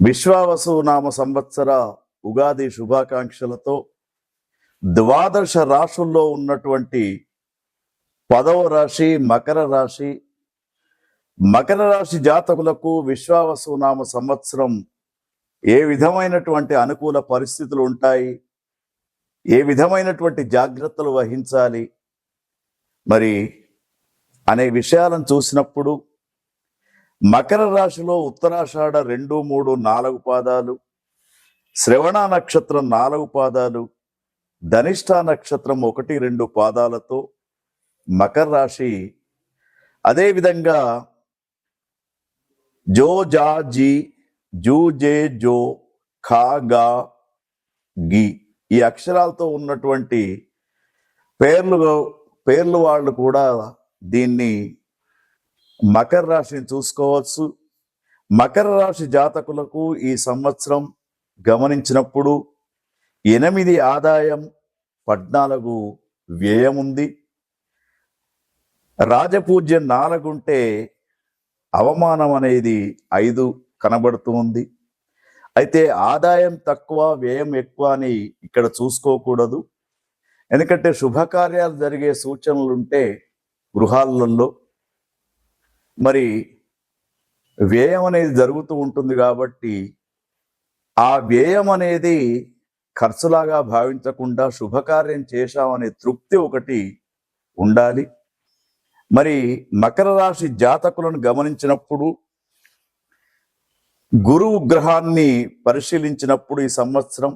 విశ్వావసు నామ సంవత్సర ఉగాది శుభాకాంక్షలతో ద్వాదశ రాశుల్లో ఉన్నటువంటి పదవ రాశి మకర రాశి మకర రాశి జాతకులకు విశ్వావసు నామ సంవత్సరం ఏ విధమైనటువంటి అనుకూల పరిస్థితులు ఉంటాయి? ఏ విధమైనటువంటి జాగ్రత్తలు వహించాలి? మరి అనే విషయాలను చూసినప్పుడు మకర రాశిలో ఉత్తరాషాఢ రెండు మూడు నాలుగు పాదాలు శ్రవణ నక్షత్రం నాలుగు పాదాలు ధనిష్ట నక్షత్రం ఒకటి రెండు పాదాలతో మకర రాశి. అదేవిధంగా జో జా జీ జూ జే జో ఖా గా గి ఈ అక్షరాలతో ఉన్నటువంటి పేర్లు పేర్లు వాళ్ళు కూడా దీన్ని మకర రాశిని చూసుకోవచ్చు. మకర రాశి జాతకులకు ఈ సంవత్సరం గమనించినప్పుడు ఎనిమిది ఆదాయం పద్నాలుగు వ్యయం ఉంది రాజపూజ్యం నాలుగుంటే అవమానం అనేది ఐదు కనబడుతూ ఉంది. అయితే ఆదాయం తక్కువ వ్యయం ఎక్కువ అని ఇక్కడ చూసుకోకూడదు. ఎందుకంటే శుభకార్యాలు జరిగే సూచనలుంటే గృహాలలో మరి వ్యయం అనేది జరుగుతూ ఉంటుంది కాబట్టి ఆ వ్యయం అనేది ఖర్చులాగా భావించకుండా శుభకార్యం చేశామనే తృప్తి ఒకటి ఉండాలి. మరి మకర రాశి జాతకులను గమనించినప్పుడు గురువు గ్రహాన్ని పరిశీలించినప్పుడు ఈ సంవత్సరం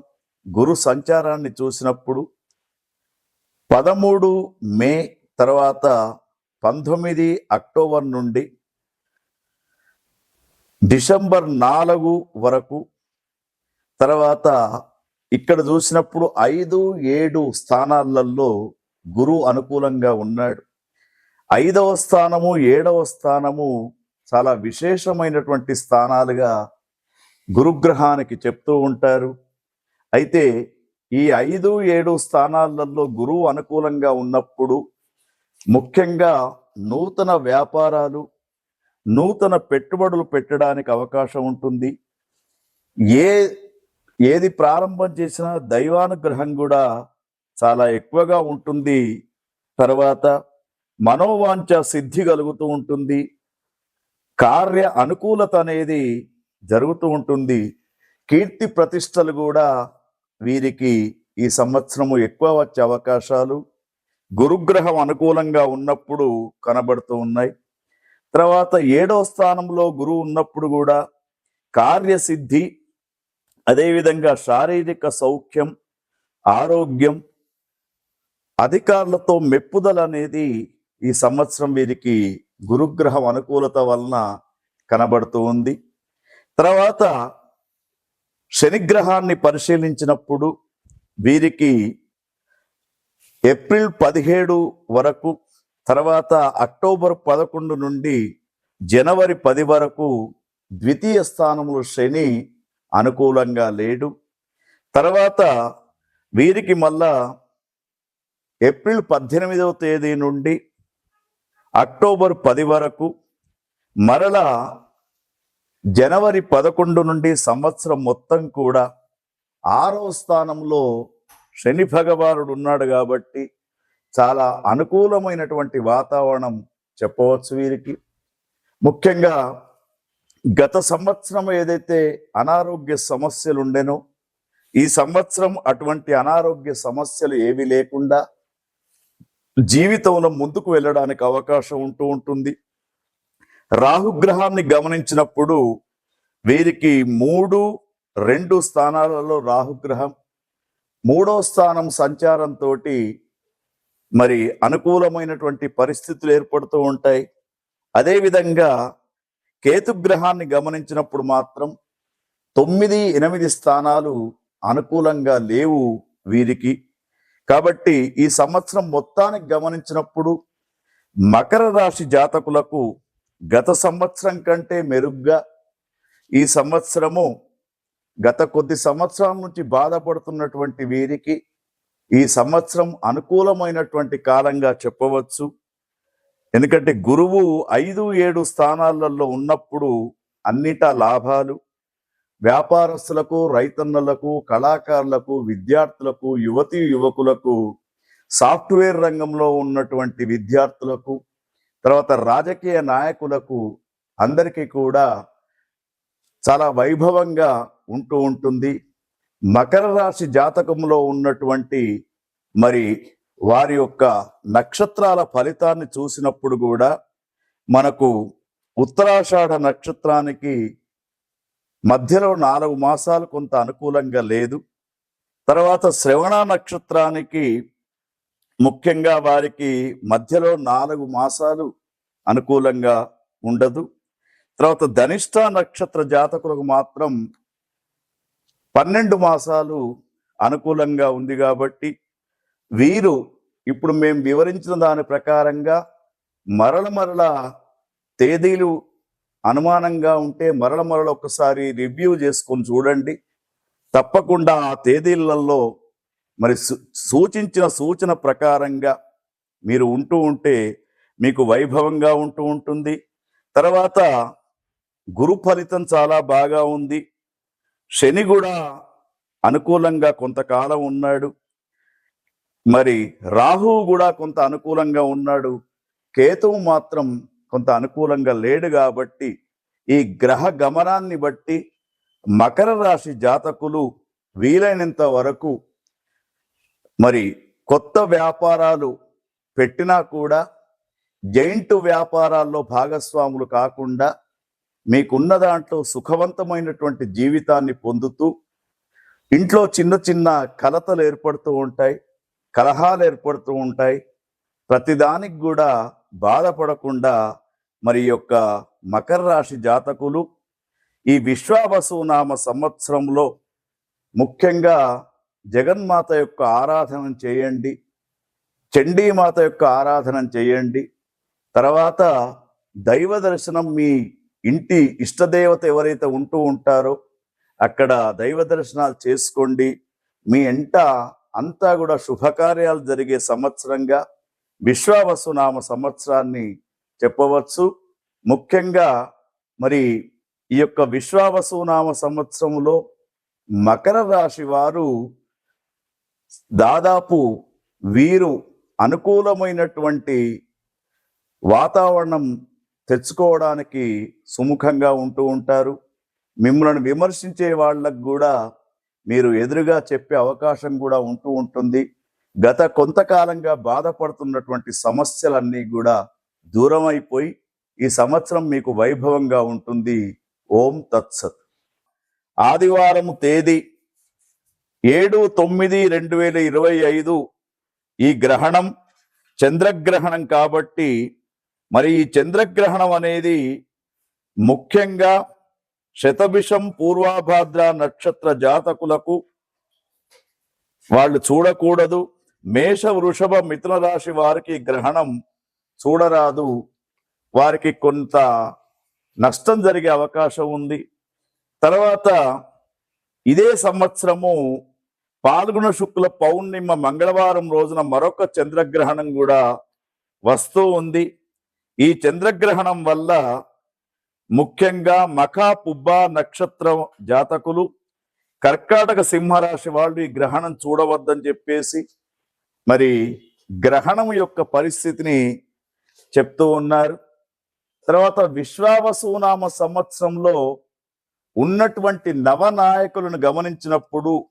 గురు సంచారాన్ని చూసినప్పుడు పదమూడు మే తర్వాత పంతొమ్మిది అక్టోబర్ నుండి డిసెంబర్ నాలుగు వరకు తర్వాత ఇక్కడ చూసినప్పుడు ఐదు ఏడు స్థానాలలో గురువు అనుకూలంగా ఉన్నాడు. ఐదవ స్థానము ఏడవ స్థానము చాలా విశేషమైనటువంటి స్థానాలుగా గురుగ్రహానికి చెప్తూ ఉంటారు. అయితే ఈ ఐదు ఏడు స్థానాలలో గురువు అనుకూలంగా ఉన్నప్పుడు ముఖ్యంగా నూతన వ్యాపారాలు నూతన పెట్టుబడులు పెట్టడానికి అవకాశం ఉంటుంది. ఏ ఏది ప్రారంభం చేసినా దైవానుగ్రహం కూడా చాలా ఎక్కువగా ఉంటుంది. తర్వాత మనోవాంఛ సిద్ధి కలుగుతూ ఉంటుంది. కార్య అనుకూలత అనేది జరుగుతూ ఉంటుంది. కీర్తి ప్రతిష్టలు కూడా వీరికి ఈ సంవత్సరము ఎక్కువ వచ్చే అవకాశాలు. గురుగ్రహం అనుకూలంగా ఉన్నప్పుడు కనబడుతూ ఉన్నాయి. తర్వాత ఏడో స్థానంలో గురువు ఉన్నప్పుడు కూడా కార్యసిద్ధి అదేవిధంగా శారీరక సౌఖ్యం ఆరోగ్యం అధికారులతో మెప్పుదల అనేది ఈ సంవత్సరం వీరికి గురుగ్రహం అనుకూలత వలన కనబడుతూ ఉంది. తర్వాత శనిగ్రహాన్ని పరిశీలించినప్పుడు వీరికి ఏప్రిల్ పదిహేడు వరకు తర్వాత అక్టోబర్ పదకొండు నుండి జనవరి పది వరకు ద్వితీయ స్థానంలో శని అనుకూలంగా లేడు. తర్వాత వీరికి మళ్ళా ఏప్రిల్ పద్దెనిమిదవ తేదీ నుండి అక్టోబర్ పది వరకు మరలా జనవరి పదకొండు నుండి సంవత్సరం మొత్తం కూడా ఆరో స్థానంలో శని భగవానుడు ఉన్నాడు కాబట్టి చాలా అనుకూలమైనటువంటి వాతావరణం చెప్పవచ్చు వీరికి. ముఖ్యంగా గత సంవత్సరం ఏదైతే అనారోగ్య సమస్యలు ఉండెనో ఈ సంవత్సరం అటువంటి అనారోగ్య సమస్యలు ఏవి లేకుండా జీవితంలో ముందుకు వెళ్ళడానికి అవకాశం ఉంటూ ఉంటుంది. రాహుగ్రహాన్ని గమనించినప్పుడు వీరికి మూడు రెండు స్థానాలలో రాహుగ్రహం మూడో స్థానం సంచారంతో మరి అనుకూలమైనటువంటి పరిస్థితులు ఏర్పడుతూ ఉంటాయి. అదేవిధంగా కేతుగ్రహాన్ని గమనించినప్పుడు మాత్రం తొమ్మిది ఎనిమిది స్థానాలు అనుకూలంగా లేవు వీరికి. కాబట్టి ఈ సంవత్సరం మొత్తానికి గమనించినప్పుడు మకర రాశి జాతకులకు గత సంవత్సరం కంటే మెరుగ్గా ఈ సంవత్సరము గత కొద్ది సంవత్సరాల నుంచి బాధపడుతున్నటువంటి వీరికి ఈ సంవత్సరం అనుకూలమైనటువంటి కాలంగా చెప్పవచ్చు. ఎందుకంటే గురువు ఐదు ఏడు స్థానాలలో ఉన్నప్పుడు అన్నిటా లాభాలు వ్యాపారస్తులకు రైతన్నలకు కళాకారులకు విద్యార్థులకు యువతి యువకులకు సాఫ్ట్వేర్ రంగంలో ఉన్నటువంటి విద్యార్థులకు తర్వాత రాజకీయ నాయకులకు అందరికీ కూడా చాలా వైభవంగా ఉంటూ ఉంటుంది. మకర రాశి జాతకంలో ఉన్నటువంటి మరి వారి యొక్క నక్షత్రాల ఫలితాన్ని చూసినప్పుడు కూడా మనకు ఉత్తరాషాఢ నక్షత్రానికి మధ్యలో నాలుగు మాసాలు కొంత అనుకూలంగా లేదు. తర్వాత శ్రవణ నక్షత్రానికి ముఖ్యంగా వారికి మధ్యలో నాలుగు మాసాలు అనుకూలంగా ఉండదు. తర్వాత ధనిష్ట నక్షత్ర జాతకులకు మాత్రం పన్నెండు మాసాలు అనుకూలంగా ఉంది కాబట్టి వీరు ఇప్పుడు మేము వివరించిన దాని ప్రకారంగా మరల మరల తేదీలు అనుమానంగా ఉంటే మరల మరల ఒకసారి రివ్యూ చేసుకొని చూడండి. తప్పకుండా ఆ తేదీలలో మరి సూచించిన సూచన ప్రకారంగా మీరు ఉంటూ ఉంటే మీకు వైభవంగా ఉంటూ ఉంటుంది. తర్వాత గురు ఫలితం చాలా బాగా ఉంది. శని కూడా అనుకూలంగా కొంతకాలం ఉన్నాడు. మరి రాహువు కూడా కొంత అనుకూలంగా ఉన్నాడు. కేతువు మాత్రం కొంత అనుకూలంగా లేడు కాబట్టి ఈ గ్రహ గమనాన్ని బట్టి మకర రాశి జాతకులు వీలైనంత వరకు మరి కొత్త వ్యాపారాలు పెట్టినా కూడా జైంట్ వ్యాపారాల్లో భాగస్వాములు కాకుండా మీకున్న దాంట్లో సుఖవంతమైనటువంటి జీవితాన్ని పొందుతూ ఇంట్లో చిన్న చిన్న కలతలు ఏర్పడుతూ ఉంటాయి కలహాలు ఏర్పడుతూ ఉంటాయి. ప్రతిదానికి కూడా బాధపడకుండా మరి యొక్క మకర రాశి జాతకులు ఈ విశ్వావసునామ సంవత్సరంలో ముఖ్యంగా జగన్మాత యొక్క ఆరాధన చేయండి చండీమాత యొక్క ఆరాధన చేయండి. తర్వాత దైవ దర్శనం మీ ఇంటి ఇష్టదేవత ఎవరైతే ఉంటూ ఉంటారో అక్కడ దైవ దర్శనాలు చేసుకోండి. మీ ఎంట అంతా కూడా శుభకార్యాలు జరిగే సంవత్సరంగా విశ్వావసునామ సంవత్సరాన్ని చెప్పవచ్చు. ముఖ్యంగా మరి ఈ యొక్క విశ్వావసునామ సంవత్సరంలో మకర రాశి వారు దాదాపు వీరు అనుకూలమైనటువంటి వాతావరణం తెచ్చుకోవడానికి సుముఖంగా ఉంటూ ఉంటారు. మిమ్మల్ని విమర్శించే వాళ్ళకు కూడా మీరు ఎదురుగా చెప్పే అవకాశం కూడా ఉంటూ ఉంటుంది. గత కొంతకాలంగా బాధపడుతున్నటువంటి సమస్యలన్నీ కూడా దూరం అయిపోయి ఈ సంవత్సరం మీకు వైభవంగా ఉంటుంది. ఓం తత్సత్. ఆదివారం తేదీ ఏడు తొమ్మిది రెండు వేల ఇరవై ఐదు ఈ గ్రహణం చంద్రగ్రహణం కాబట్టి మరి ఈ చంద్రగ్రహణం అనేది ముఖ్యంగా శతభిషం పూర్వాభాద్ర నక్షత్ర జాతకులకు వాళ్ళు చూడకూడదు. మేష వృషభ మిథున రాశి వారికి గ్రహణం చూడరాదు. వారికి కొంత నష్టం జరిగే అవకాశం ఉంది. తర్వాత ఇదే సంవత్సరము పాల్గొన శుక్ల పౌర్ణిమ మంగళవారం రోజున మరొక చంద్రగ్రహణం కూడా వస్తూ ఉంది. ఈ చంద్రగ్రహణం వల్ల ముఖ్యంగా మఖా పుబ్బా నక్షత్రం జాతకులు కర్కాటక సింహరాశి వాళ్ళు ఈ గ్రహణం చూడవద్దని చెప్పేసి మరి గ్రహణం యొక్క పరిస్థితిని చెప్తూ ఉన్నారు. తర్వాత విశ్వావసునామ సంవత్సరంలో ఉన్నటువంటి నవనాయకులను గమనించినప్పుడు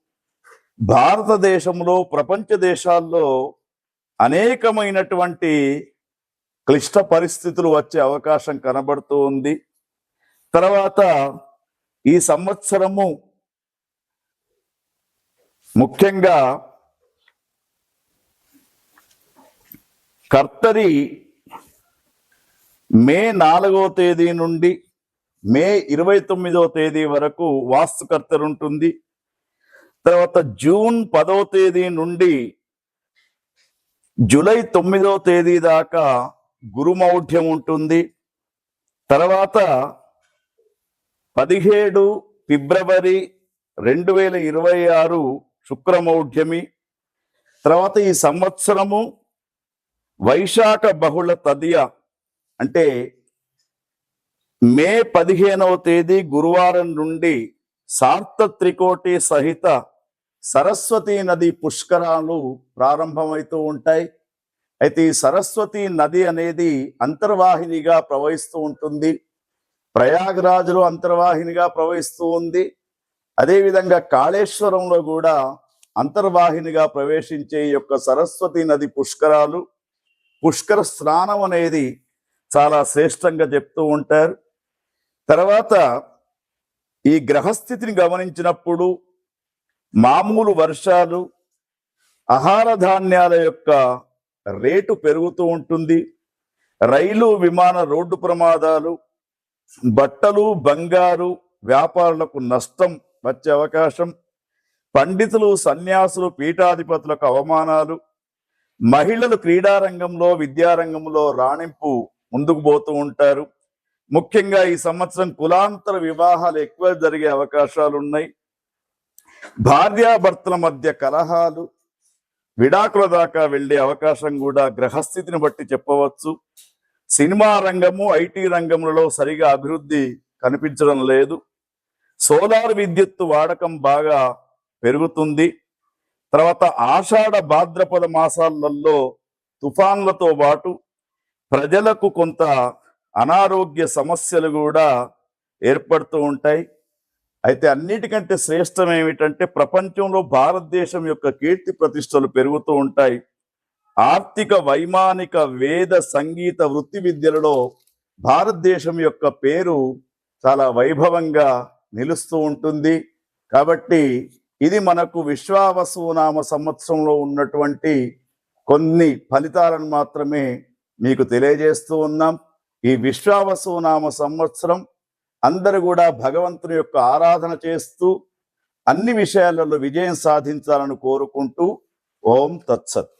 భారతదేశంలో ప్రపంచ దేశాల్లో అనేకమైనటువంటి క్లిష్ట పరిస్థితులు వచ్చే అవకాశం కనబడుతూ ఉంది. తర్వాత ఈ సంవత్సరము ముఖ్యంగా కర్తరి మే నాలుగో తేదీ నుండి మే ఇరవై తొమ్మిదో తేదీ వరకు వాస్తుకర్తలు ఉంటుంది తర్వాత జూన్ పదవ తేదీ నుండి జూలై తొమ్మిదవ తేదీ దాకా గురుమౌఢ్యం ఉంటుంది. తర్వాత పదిహేడు ఫిబ్రవరి రెండు వేల ఇరవై ఆరు శుక్రమౌఢ్యమి. తర్వాత ఈ సంవత్సరము వైశాఖ బహుళ తదియ అంటే మే పదిహేనవ తేదీ గురువారం నుండి సార్త త్రికోటి సహిత సరస్వతీ నది పుష్కరాలు ప్రారంభమవుతూ ఉంటాయి. అయితే ఈ సరస్వతి నది అనేది అంతర్వాహినిగా ప్రవహిస్తూ ఉంటుంది. ప్రయాగరాజులో అంతర్వాహినిగా ప్రవహిస్తూ ఉంది. అదేవిధంగా కాళేశ్వరంలో కూడా అంతర్వాహినిగా ప్రవేశించే ఈ యొక్క సరస్వతి నది పుష్కరాలు పుష్కర స్నానం అనేది చాలా శ్రేష్టంగా చెప్తూ ఉంటారు. తర్వాత ఈ గ్రహస్థితిని గమనించినప్పుడు మామూలు వర్షాలు ఆహార ధాన్యాల యొక్క రేటు పెరుగుతూ ఉంటుంది. రైలు విమాన రోడ్డు ప్రమాదాలు బట్టలు బంగారు వ్యాపారులకు నష్టం వచ్చే అవకాశం పండితులు సన్యాసులు పీఠాధిపతులకు అవమానాలు మహిళలు క్రీడారంగంలో విద్యారంగంలో రాణింపు ముందుకు పోతూ ఉంటారు. ముఖ్యంగా ఈ సంవత్సరం కులాంతర వివాహాలు ఎక్కువ జరిగే అవకాశాలు ఉన్నాయి. భార్యాభర్తల మధ్య కలహాలు విడాకుల దాకా వెళ్ళే అవకాశం కూడా గ్రహస్థితిని బట్టి చెప్పవచ్చు. సినిమా రంగము ఐటీ రంగములలో సరిగా అభివృద్ధి కనిపించడం లేదు. సోలార్ విద్యుత్తు వాడకం బాగా పెరుగుతుంది. తర్వాత ఆషాఢ భాద్రపద మాసాలలో తుఫాన్లతో పాటు ప్రజలకు కొంత అనారోగ్య సమస్యలు కూడా ఏర్పడుతూ ఉంటాయి. అయితే అన్నిటికంటే శ్రేష్టం ఏమిటంటే ప్రపంచంలో భారతదేశం యొక్క కీర్తి ప్రతిష్టలు పెరుగుతూ ఉంటాయి. ఆర్థిక వైమానిక వేద సంగీత వృత్తి విద్యలలో భారతదేశం యొక్క పేరు చాలా వైభవంగా నిలుస్తూ ఉంటుంది. కాబట్టి ఇది మనకు విశ్వావసునామ సంవత్సరంలో ఉన్నటువంటి కొన్ని ఫలితాలను మాత్రమే మీకు తెలియజేస్తూ ఉన్నాం. ఈ విశ్వావసునామ సంవత్సరం అందరూ కూడా భగవంతుని యొక్క ఆరాధన చేస్తూ అన్ని విషయాలలో విజయం సాధించాలని కోరుకుంటూ ఓం తత్సత్.